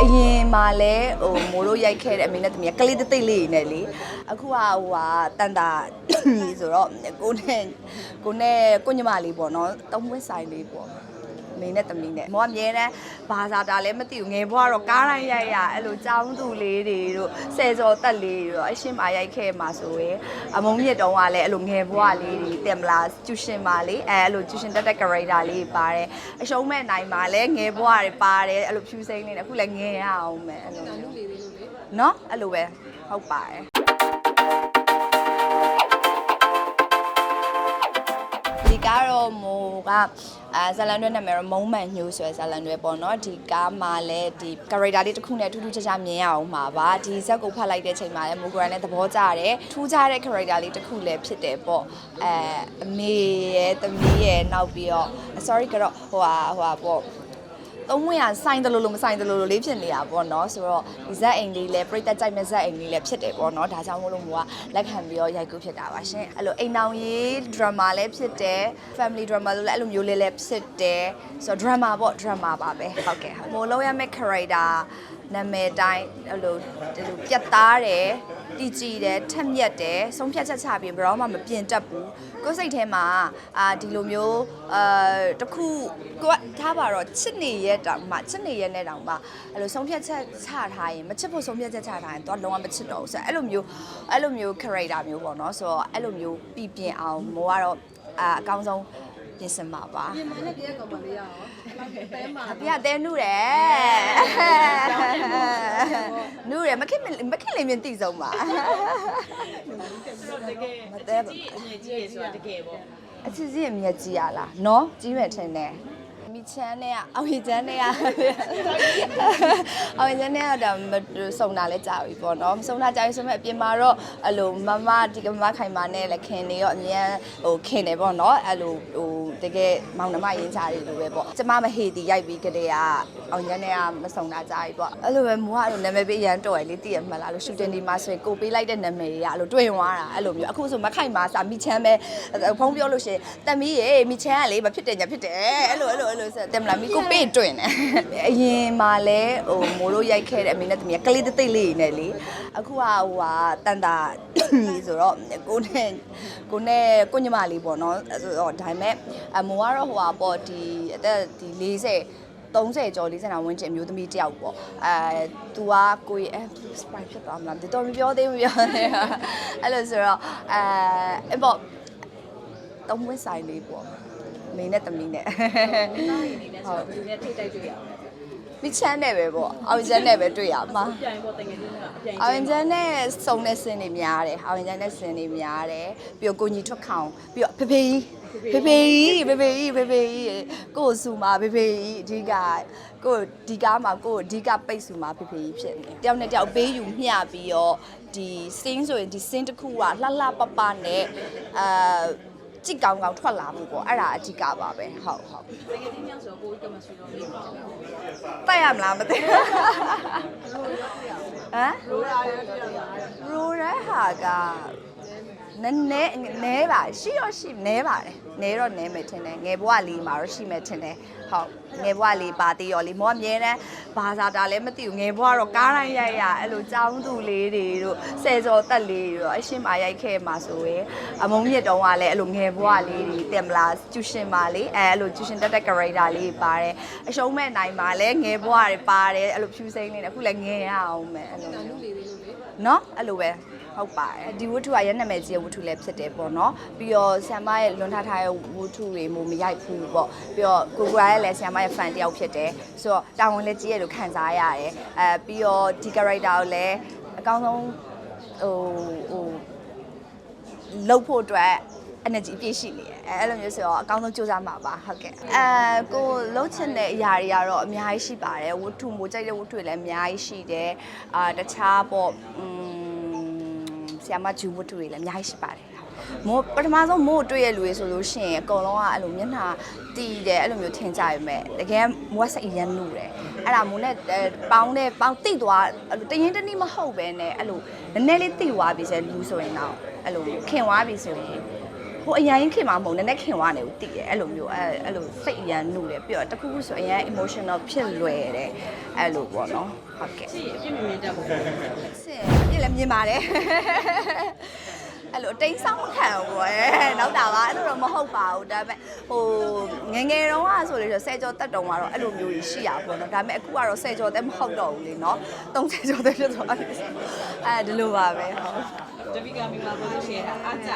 အရင်မှာလဲဟိုမိုးတို့ရိုက်ခဲ့တဲ့အမေနဲ့တမီးကကလေးတိတ်တိတ်လေးနေလေအခုကဟိုဟာတန်တာဆိုတော့ကိုနဲ့ကိုနဲ့ကိုညီမလေးပေါ့နော်တုံးဝက်ဆိုင်လေးပေါ့ အမေနဲ့တမီးနဲ့မောကအမြဲတမ်းဘာသာတာလည်းမသိဘူးငယ်ဘွားတော့ကားတိုင်းရိုက်ရအဲ့လိုចောင်းသူလေးတွေတို့ဆယ်ကျော်တက်လေးတွေတော့အရှင်မရိုက်ခဲ့မှာဆိုရင်အမုံမြင့်တုံးကလည်းအဲ့လိုငယ်ဘွားလေးတွေတင်မလားကျူရှင်ပါလေအဲအဲ့လိုကျူရှင်တက်တက် character လေးပါတယ်အရှုံးမဲ့နိုင်မှာလည်းငယ်ဘွားတွေပါတယ်အဲ့လိုဖြူစိမ့်လေးနဲ့အခုလည်းငယ်ရအောင်မယ်အဲ့လိုမျိုးနော်အဲ့လိုပဲဟုတ်ပါတယ် ကားတော့မိုကအဲဇလန်တွဲနာမည်တော့မုံမှန်ညှိုးဆိုရယ်ဇလန်တွဲပေါ့နော်ဒီကားမှာလည်းဒီ character လေးတစ်ခုနဲ့ထူးထူးခြားခြားမြင်ရအောင်မှာပါဒီဇက်ကိုဖတ်လိုက်တဲ့ချိန်မှာလည်းမိုဂရန်နဲ့သဘောကျတယ်ထူးခြားတဲ့ character လေးတစ်ခုလည်းဖြစ်တယ်ပေါ့အဲအမေရဲ့သမီးရဲ့နောက်ပြီးတော့ sorry ကတော့ဟိုဟာဟိုဟာပေါ့ သုံးဝင်ကဆိုင်တယ်လို့လို့မဆိုင်တယ်လို့လို့လေးဖြစ်နေတာပေါ့နော်ဆိုတော့ဒီဇက်အိမ်လေးလည်းပြိတက်ကြိုက်မဲ့ဇက်အိမ်လေးလည်းဖြစ်တယ်ပေါ့နော်ဒါကြောင့်မို့လို့မိုကလက်ခံပြီးတော့ရိုက်ကူးဖြစ်တာပါရှင်အဲ့လိုအိမ်အောင်ရေး drama လည်းဖြစ်တယ် family drama လို့လည်းအဲ့လိုမျိုးလေးလည်းဖြစ်တယ်ဆိုတော့ drama ပေါ့ drama ပါပဲဟုတ်ကဲ့မို့လို့ရမယ့် character နာမည်တိုင်းအဲ့လိုဒီလိုပြတ်သားတယ် တည်ကြည်တယ်ထက်မြက်တယ်ဆုံးဖြတ်ချက်ချပြီးဘယ်တော့မှမပြင်တတ်ဘူးကိုယ်စိတ်ထဲမှာအာဒီလိုမျိုးအာတစ်ခုကိုကထားပါတော့ချစ်နေရဲ့တောင်မှချစ်နေရဲ့နဲ့တောင်မှအဲ့လိုဆုံးဖြတ်ချက်ချထားရင်မချစ်ဖို့ဆုံးဖြတ်ချက်ချထားရင်တော့လုံးဝမချစ်တော့ဘူးဆိုတော့အဲ့လိုမျိုးအဲ့လိုမျိုး character မျိုးပေါ့နော်ဆိုတော့အဲ့လိုမျိုးပြည်ပြင်အောင်မိုးကတော့အာအကောင်းဆုံး ပြင်ဆင်ပါပါပြင်မနဲ့တရက်ကောင်မလေးရအောင်တဲမှာအပြတဲနုတယ်နုတယ်မခင်မခင်လေးမြင်တိဆုံးပါတကယ်မတဲပါအမြင့်ကြီးရေဆိုတာတကယ်ပေါ့ အချစ်စီအမြက်ကြီးရလားနော်ကြီးမယ်ထင်တယ် မိချမ်းနဲ့ကအောင်ရချမ်းနဲ့ကအောင်ရချမ်းနဲ့ကတော့မစုံတာလဲကြာပြီပေါ့နော်မစုံတာကြာပြီဆိုမဲ့အပြင်မှာတော့အဲ့လိုမမဒီကမခိုင်မာနဲ့လည်းခင်နေရောအမြန်ဟိုခင်နေပေါ့နော်အဲ့လိုဟိုတကယ်မောင်နှမရင်းချတွေလိုပဲပေါ့ကျမမဟေတီရိုက်ပြီးကြတဲ့ကအောင်ရချမ်းနဲ့ကမစုံတာကြာပြီပေါ့အဲ့လိုပဲမိုးကအဲ့လိုနာမည်ပေးရန်တော်ရလေတည်ရမှတ်လားလို့ရှူတင်ဒီမှာဆိုရင်ကိုပေးလိုက်တဲ့နာမည်တွေကအဲ့လိုတွင်သွားတာအဲ့လိုမျိုးအခုဆိုမခိုင်မာစာမိချမ်းပဲဖုန်းပြောလို့ရှိရင်တမီးရေမိချမ်းကလေမဖြစ်တယ်ညာဖြစ်တယ်အဲ့လိုအဲ့လိုအဲ့လိုဆိုတယ်မလားမိကိုပေးတွင်တယ်အရင်မှာလဲဟိုမိုးတို့ရိုက်ခဲ့တဲ့အမေနဲ့တမီးကကလေးတိတ်တိတ်လေးနေလေအခုကဟိုဟာတန်တာဆိုတော့ကိုနဲ့ကိုနဲ့ကိုညီမလေးပေါ့နော်ဆိုတော့ဒါပေမဲ့အမိုးကတော့ဟိုဟာပေါ့ဒီအသက်ဒီ40 30ကျော်40နာဝန်းကျင်အမျိုးသမီးတယောက်ပေါ့အဲ तू ကကိုယ်အဲ sprite ဖြစ်သွားမလားမသိတော့မပြောသေးဘူးပြောသေးတာအဲ့လိုဆိုတော့အဲအဲ့ပေါ့တုံးဝင်းဆိုင်လေးပေါ့အ မေနဲ့တမီးနဲ့တားရည်နေနဲ့ဆိုတော့ဘယ်လိုလဲထိတ်တိုက်တွေ့ရအောင်မိချမ်းနဲ့ပဲပေါ့အောင်ချမ်းနဲ့ပဲတွေ့ရမှာပြန်ပေါ့တကယ်ချင်းကအပြန်အောင်ချမ်းနဲ့စုံတဲ့ဆင်းတွေများတယ်အောင်ချမ်းနဲ့ဆင်းတွေများတယ်ပြီးတော့ကိုကြီးထွက်ခေါင်ပြီးတော့ဖေဖေကြီးဖေဖေကြီးဖေဖေကြီးဖေဖေကြီးကို့ဆူမှာဖေဖေကြီးအဓိကကို့ဒီကားမှာကို့အဓိကပိတ်ဆူမှာဖေဖေကြီးဖြစ်နေတယောက်နဲ့တယောက်ပေးယူမျှပြီးတော့ဒီစင်းဆိုရင်ဒီစင်းတစ်ခုကလှလှပပနဲ့အာ ကြစ်ကောင်းကောင်းထွက်လာမှုပေါ့အဲ့ဒါအဓိကပါပဲဟုတ်ဟုတ်တကယ်ချင်းများဆိုတော့ကိုကြီးကမှဆွေးတော့လေးပေါ့တိုက်ရမလားမသိဘူးဟမ်ရိုးရာရဲ့တရက်လာရိုရဲဟာက နည်းနည်းနဲပါရှိတော့ရှိနဲပါတယ်နဲတော့နဲမယ်ထင်တယ်ငယ်ဘဝလေးမှာတော့ရှိမယ်ထင်တယ်ဟုတ်ငယ်ဘဝလေးပါသေးရောလေးမောကအမြဲတမ်းဘာသာတာလည်းမသိဘူးငယ်ဘဝတော့ကားတိုင်းရိုက်ရအဲ့လိုចောင်းသူလေးတွေတို့ဆယ်ကျော်တက်လေးတွေတော့အရှင်မရိုက်ခဲ့မှာဆိုရင်အမုံမြင့်တုံးကလည်းအဲ့လိုငယ်ဘဝလေးတွေတင်မလားကျူရှင်ပါလေအဲအဲ့လိုကျူရှင်တက်တက် character လေးပါတယ်အရှုံးမဲ့နိုင်မှာလည်းငယ်ဘဝတွေပါတယ်အဲ့လိုဖြူစိမ့်လေးနဲ့အခုလည်းငယ်ရအောင်မယ်အဲ့လိုမျိုးလူလေးလေးလို့လေနော်အဲ့လိုပဲ ဟုတ်ပါတယ်ဒီဝတ္ထုကရနာမည်ကြီးရဲ့ဝတ္ထုလည်းဖြစ်တယ်ပေါ့နော်ပြီးတော့ဆ iam မရဲ့လွန်ထားထားတဲ့ဝတ္ထုတွေမျိုးမရိုက်ဘူးပေါ့ပြီးတော့ကိုကိုရာရဲ့လည်းဆ iam မရဲ့ fan တယောက်ဖြစ်တယ်ဆိုတော့တာဝန်လည်းကြီးရဲ့လို့ခံစားရတယ်အဲပြီးတော့ဒီ character ကိုလည်းအကောင်းဆုံးဟိုဟိုလှုပ်ဖို့အတွက် energy အပြည့်ရှိနေတယ်အဲအဲ့လိုမျိုးဆိုတော့အကောင်းဆုံးကြိုးစားမှာပါဟုတ်ကဲ့အဲကိုလှုပ်ချင်တဲ့အရာတွေကတော့အများကြီးရှိပါတယ်ဝတ္ထုမိုးကြိုက်တဲ့ဝတ္ထုတွေလည်းအများကြီးရှိတယ်အာတခြားပေါ့อืม ဆီယမဂျူဝတ္ထုတွေလည်းအများကြီးရှိပါတယ်မို့ပထမဆုံးမို့တွေ့ရလူတွေဆိုလို့ရှိရင်အကုန်လုံးကအဲ့လိုမျက်နှာတီးတယ်အဲ့လိုမျိုးထင်ကြရမယ်တကယ်မိုးကစိတ်ရမ်းလို့တယ်အဲ့ဒါမိုးနဲ့ပေါင်းတဲ့ပေါင်းတိတ်သွားအဲ့လိုတရင်တနည်းမဟုတ်ပဲနဲ့အဲ့လိုနည်းနည်းလေးတိသွားပြီဆိုလူဆိုရင်တော့အဲ့လိုခင်သွားပြီဆိုရင်ဟိုအရင်ခင်မှာမဟုတ်နည်းနည်းခင်သွားနေဘူးတည်တယ်အဲ့လိုမျိုးအဲ့အဲ့လိုစိတ်အရန်နှုတ်တယ်ပြီးတော့တခုခုဆိုအရင် emotional ဖြစ်လွယ်တယ်အဲ့လိုပေါ့နော်ဟုတ်ကဲ့ရှိအပြစ်မမြင်တတ်ဘူးဆင် ပြည့်လည်းမြင်ပါတယ်အဲ့လိုတိတ်ဆောင်းမခံဘူးပေါ့အဲနောက်တာပါအဲ့လိုတော့မဟုတ်ပါဘူးဒါပေမဲ့ဟိုငယ်ငယ်တုန်းကဆိုလို့ဆယ်ကျော်တက်တုန်းကတော့အဲ့လိုမျိုးကြီးရှိရပါတော့ဒါပေမဲ့အခုကတော့ဆယ်ကျော်တက်မဟုတ်တော့ဘူးလေနော်30ကျော်တက်ဖြစ်သွားတယ်အဲဒီလိုပါပဲဟုတ် တပိကမိမဘာလို့ရှယ်တာအားကြ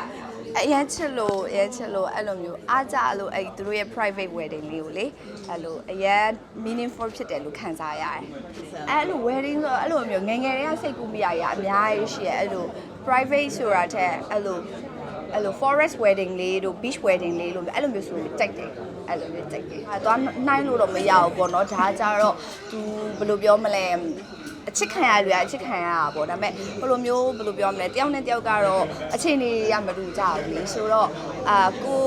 အရင်ချစ်လို့အရင်ချစ်လို့အဲ့လိုမျိုးအားကြလို့အဲ့သူတို့ရဲ့ private wedding လေးကိုလေအဲ့လိုအရင် meaningful ဖြစ်တယ်လို့ခံစားရတယ်အဲ့လို wedding ဆိုတော့အဲ့လိုမျိုးငယ်ငယ်တွေကစိတ်ကူးမိရရအများကြီးရှိရအဲ့လို private ဆိုတာတဲ့အဲ့လို အဲ့လို forest wedding လေးတို့ beach wedding လေးလို့အဲ့လိုမျိုးဆိုရင်ကြိုက်တယ်အဲ့လိုမျိုးကြိုက်တယ်အဲသွားနှိုင်းလို့တော့မရဘူးပေါ့နော်ဒါကြတော့ तू ဘယ်လိုပြောမလဲအချစ်ခံရလူရအချစ်ခံရတာပေါ့ဒါပေမဲ့ဘယ်လိုမျိုးဘယ်လိုပြောမလဲတယောက်နဲ့တယောက်ကတော့အချိန်နေရမတူကြဘူးလေဆိုတော့အာကို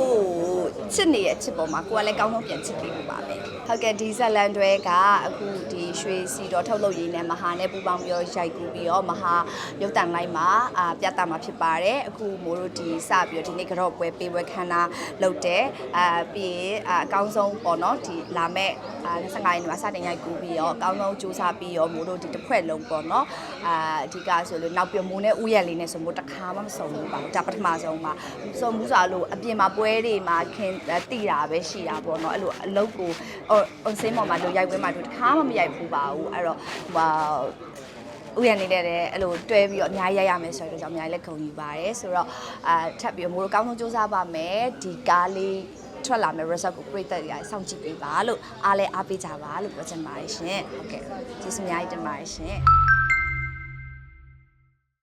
ချစ်နေရဲ့အချစ်ပေါ်မှာကိုကလည်းကောင်းဆုံးပြန်ချစ်ပေးဖို့ပါပဲ ဟုတ်ကဲ့ဒီဇလန်တွေကအခုဒီရွှေစီတော်ထုတ်လုပ်ရင်းနဲ့မဟာနဲ့ပူပေါင်းပြီးတော့ရိုက်ကူးပြီးတော့မဟာရုပ်တံလိုက်မှာအာပြသမှာဖြစ်ပါတယ်အခုမိုးတို့ဒီစပြီးတော့ဒီနေ့ကတော့ပွဲပေးပွဲခန်းနာလုပ်တယ်အာပြီးရင်အာအကောင်းဆုံးပေါ့နော်ဒီလာမဲ့အာ25ရက်နေ့မှာစတင်ရိုက်ကူးပြီးတော့အကောင်းဆုံးစူးစမ်းပြီးတော့မိုးတို့ဒီတစ်ဖွဲ့လုံးပေါ့နော်အာအဓိကဆိုလို့နောက်ပြမိုးနဲ့ဥယျာဉ်လေးနဲ့ဆိုမိုးတစ်ခါမှမစုံဘူးပါဘူးဒါပထမဆုံးပါစုံမှုဆိုလို့အပြင်မှာပွဲတွေမှာခင်တိတာပဲရှိတာပေါ့နော်အဲ့လိုအလုပ်ကိုဟိုအစင်းပေါ်မှာတို့ရိုက်ပွဲမှာတို့တစ်ခါမှမရိုက်ဘူးပါဘူးအဲ့တော့ဟိုဥယျာဉ်နေတဲ့တဲ့အဲ့လိုတွဲပြီးတော့အများကြီးရရမယ်ဆိုတော့ကြောင့်အများကြီးလက်ခုံယူပါတယ်ဆိုတော့အာထပ်ပြီးတော့မိုးတို့အကောင်းဆုံးစူးစမ်းပါမယ်ဒီကားလေးထွက်လာမယ် result ကိုပြည့်တက်ရအောင်စောင့်ကြည့်ပေးပါလို့အားလဲအားပေးကြပါလို့ပြောချင်ပါတယ်ရှင်ဟုတ်ကဲ့ကျေးဇူးအများကြီးတင်ပါတယ်ရှင်